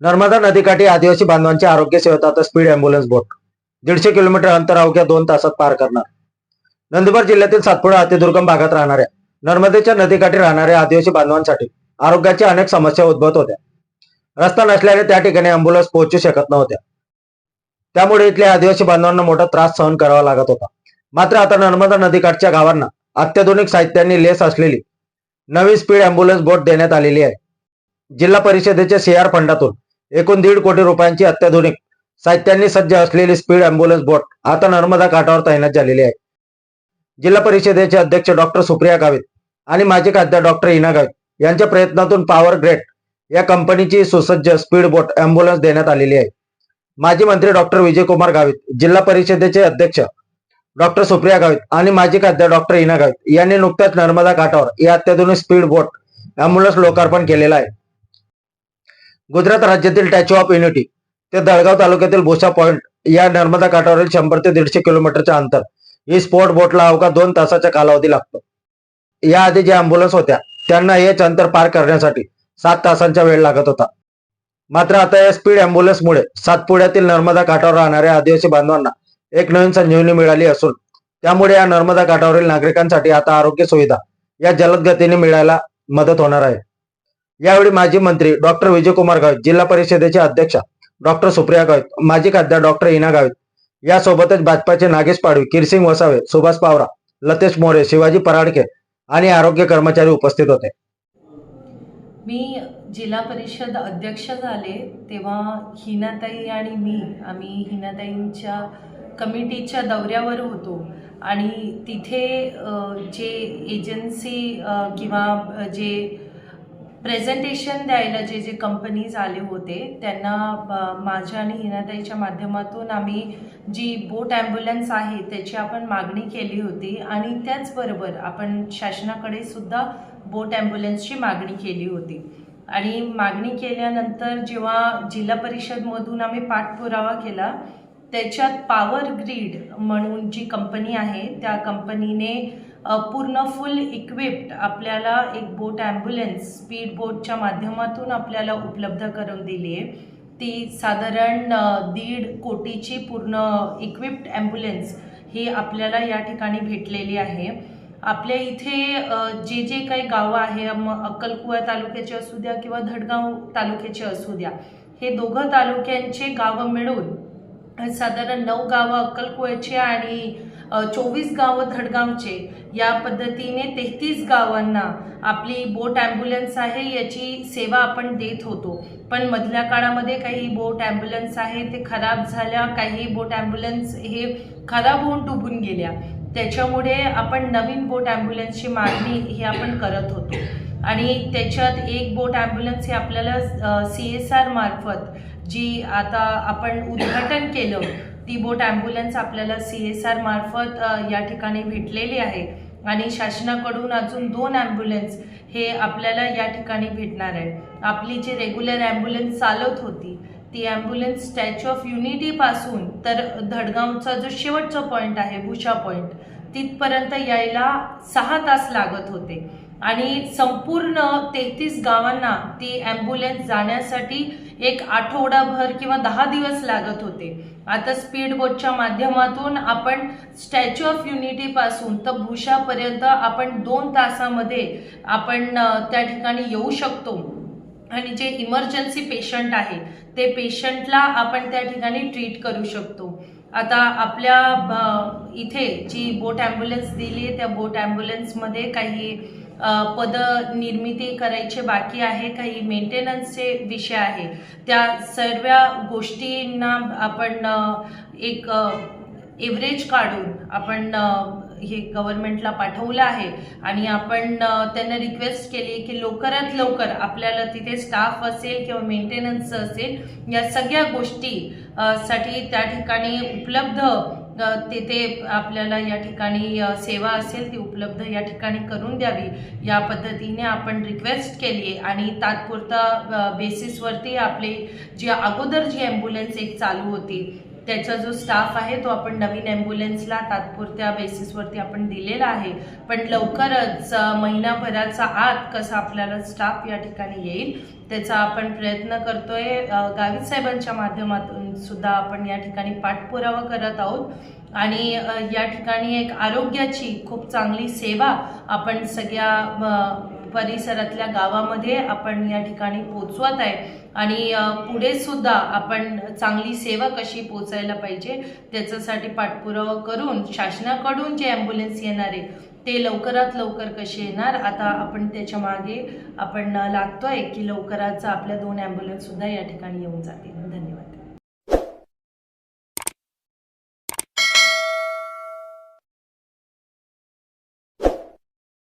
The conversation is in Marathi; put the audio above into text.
नर्मदा नदीकाठी आदिवासी बांधवांच्या आरोग्य सेवेत आता स्पीड अँब्युलन्स बोट. दीडशे किलोमीटर अंतर अवघ्या दोन तासात पार करणार. नंदुरबार जिल्ह्यातील सातपुडा अतिदुर्गम भागात राहणाऱ्या नर्मदेच्या नदीकाठी राहणाऱ्या आदिवासी बांधवांसाठी आरोग्याच्या अनेक समस्या उद्भवत होत्या. रस्ता नसल्याने त्या ठिकाणी अँब्युलन्स पोहोचू शकत नव्हत्या. त्यामुळे इथल्या आदिवासी बांधवांना मोठा त्रास सहन करावा लागत होता. मात्र आता नर्मदा नदीकाठच्या गावांना अत्याधुनिक साहित्यांनी लेस असलेली नवी स्पीड अँब्युलन्स बोट देण्यात आलेली आहे. जिल्हा परिषदेच्या सीआर फंडातून एकूण दीड कोटी रुपयांची अत्याधुनिक साहित्यांनी सज्ज असलेली स्पीड अँब्युलन्स बोट आता नर्मदा काठावर तैनात झालेली आहे. जिल्हा परिषदेचे अध्यक्ष डॉक्टर सुप्रिया गावित आणि माजी खासदार डॉक्टर इना गावित यांच्या प्रयत्नातून पॉवर ग्रेड या कंपनीची सुसज्ज स्पीड बोट अँब्युलन्स देण्यात आलेली आहे. माजी मंत्री डॉक्टर विजयकुमार गावित जिल्हा परिषदेचे अध्यक्ष डॉक्टर सुप्रिया गावित आणि माजी खासदार डॉक्टर इना गावित यांनी नुकत्याच नर्मदा काठावर या अत्याधुनिक स्पीड बोट अँब्युलन्स लोकार्पण केलेलं आहे. गुजरात राज्यातील स्टॅच्यू ऑफ युनिटी ते दळगाव तालुक्यातील भोसा पॉइंट या नर्मदा काठावरील शंभर ते दीडशे किलोमीटरचे अंतर. ही स्पोर्ट बोटला अवघा दोन तासाचा कालावधी लागतो. याआधी ज्या अँब्युलन्स होत्या त्यांना हेच अंतर पार करण्यासाठी सात तासांचा वेळ लागत होता. मात्र आता या स्पीड अँब्युलन्समुळे सातपुड्यातील नर्मदा काठावर राहणाऱ्या आदिवासी बांधवांना एक नवीन संजीवनी मिळाली असून त्यामुळे या नर्मदा काठावरील नागरिकांसाठी आता आरोग्य सुविधा या जलद गतीने मिळायला मदत होणार आहे. यावेळी माजी मंत्री डॉक्टर विजयकुमार गावित जिल्हा परिषदेचे अध्यक्ष डॉक्टर सुप्रिया गावित माजी खासदार डॉक्टर इना गावित यासोबतच भाजपाचे नागेश पाडवी किरसिंग वसावे सुभाष पावरा लतेश मोरे शिवाजी पराडके आणि आरोग्य कर्मचारी उपस्थित होते. मी जिल्हा परिषद अध्यक्ष झाले तेव्हा हिनाताई आणि मी आम्ही हिनाताईंच्या कमिटीच्या दौऱ्यावर होतो. आणि तिथे जे एजन्सी किंवा जे प्रेझेंटेशन द्यायला जे जे कंपनीज आले होते त्यांना माझ्या आणि हिनाताईच्या माध्यमातून आम्ही जी बोट ॲम्ब्युलन्स आहे त्याची आपण मागणी केली होती आणि त्याचबरोबर आपण शासनाकडे सुद्धा बोट ॲम्ब्युलन्सची मागणी केली होती. आणि मागणी केल्यानंतर जेव्हा जिल्हा परिषदमधून आम्ही पाठपुरावा केला त्याच्यात पॉवर ग्रीड म्हणून जी कंपनी आहे त्या कंपनीने पूर्ण फुल इक्विप्ड आपल्याला एक बोट ॲम्ब्युलन्स स्पीड बोटच्या माध्यमातून आपल्याला उपलब्ध करून दिली आहे. ती साधारण दीड कोटीची पूर्ण इक्विप्ड ॲम्ब्युलन्स ही आपल्याला या ठिकाणी भेटलेली आहे. आपल्या इथे जे जे काही गावं आहे मग अक्कलकुवा तालुक्याचे असू द्या किंवा धडगाव तालुक्याचे असू द्या हे दोघं तालुक्यांचे गावं मिळून साधारण नऊ गावं अक्कलकुव्याचे आणि चोवीस गावं धडगावचे या पद्धतीने तेहतीस गावांना आपली बोट ॲम्ब्युलन्स आहे याची सेवा आपण देत होतो. पण मधल्या काळामध्ये काही बोट ॲम्ब्युलन्स आहे ते खराब झाल्या काही बोट ॲम्ब्युलन्स हे खराब होऊन डुबून गेल्या. त्याच्यामुळे आपण नवीन बोट ॲम्ब्युलन्सची मागणी हे आपण करत होतो. आणि त्याच्यात एक बोट ॲम्ब्युलन्स हे आपल्याला सी एस आर मार्फत जी आता आपण उद्घाटन केलं ती बोट ॲम्ब्युलन्स आपल्याला सी एस आर मार्फत या ठिकाणी भेटलेली आहे. आणि शासनाकडून अजून दोन ॲम्ब्युलन्स हे आपल्याला या ठिकाणी भेटणार आहे आपली जी रेग्युलर ॲम्ब्युलन्स चालत होती ती ॲम्ब्युलन्स स्टॅच्यू ऑफ युनिटीपासून तर धडगावचा जो शेवटचा पॉईंट आहे भुशा पॉईंट तिथपर्यंत यायला सहा तास लागत होते. आणि संपूर्ण तेहतीस गावांना ती ॲम्ब्युलन्स जाण्यासाठी एक आठवडाभर किंवा दहा दिवस लागत होते. आता स्पीड बोटच्या माध्यमातून आपण स्टॅच्यू ऑफ युनिटीपासून तर भूषापर्यंत आपण दोन तासामध्ये आपण त्या ठिकाणी येऊ शकतो. आणि जे इमर्जन्सी पेशंट आहे ते पेशंटला आपण त्या ठिकाणी ट्रीट करू शकतो. आता आपल्या इथे जी बोट ॲम्ब्युलन्स दिली आहे त्या बोट ॲम्ब्युलन्समध्ये काही पद निर्मिती करायचे बाकी आहे काही मेंटेनन्सचे विषय आहे. त्या सर्व गोष्टींना आपण एक एव्हरेज काढून आपण हे गव्हर्नमेंटला पाठवलं आहे. आणि आपण त्यांना रिक्वेस्ट केली की लवकरात लवकर आपल्याला तिथे स्टाफ असेल किंवा मेंटेनन्स असेल या सगळ्या गोष्टी साठी त्या ठिकाणी उपलब्ध तिथे आपल्याला या ठिकाणी सेवा असेल ती उपलब्ध या ठिकाणी करून द्यावी. या पद्धतीने आपण रिक्वेस्ट केली आहे आणि तात्पुरता बेसिसवरती आपली जी अगोदर जी ॲम्ब्युलन्स एक चालू होती त्याचा जो स्टाफ आहे तो आपण नवीन ॲम्ब्युलन्सला तात्पुरत्या बेसिसवरती आपण दिलेला आहे. पण लवकरच महिनाभराचा आत कसा आपल्याला स्टाफ या ठिकाणी येईल त्याचा आपण प्रयत्न करतोय. गावित साहेबांच्या माध्यमातून सुद्धा आपण या ठिकाणी पाठपुरावा करत आहोत. आणि या ठिकाणी एक आरोग्याची खूप चांगली सेवा आपण सगळ्या परिसरातल्या गावामध्ये आपण या ठिकाणी पोचवत आहे. आणि पुढे सुद्धा आपण चांगली सेवा कशी पोचायला पाहिजे त्याच्यासाठी पाठपुरावा करून शासनाकडून जे ॲम्ब्युलन्स येणार आहे ते लवकरात लवकर कसे येणार आता आपण त्याच्यामागे आपण लागतोय की लवकरात आपल्या दोन ॲम्ब्युलन्ससुद्धा या ठिकाणी येऊन जातील.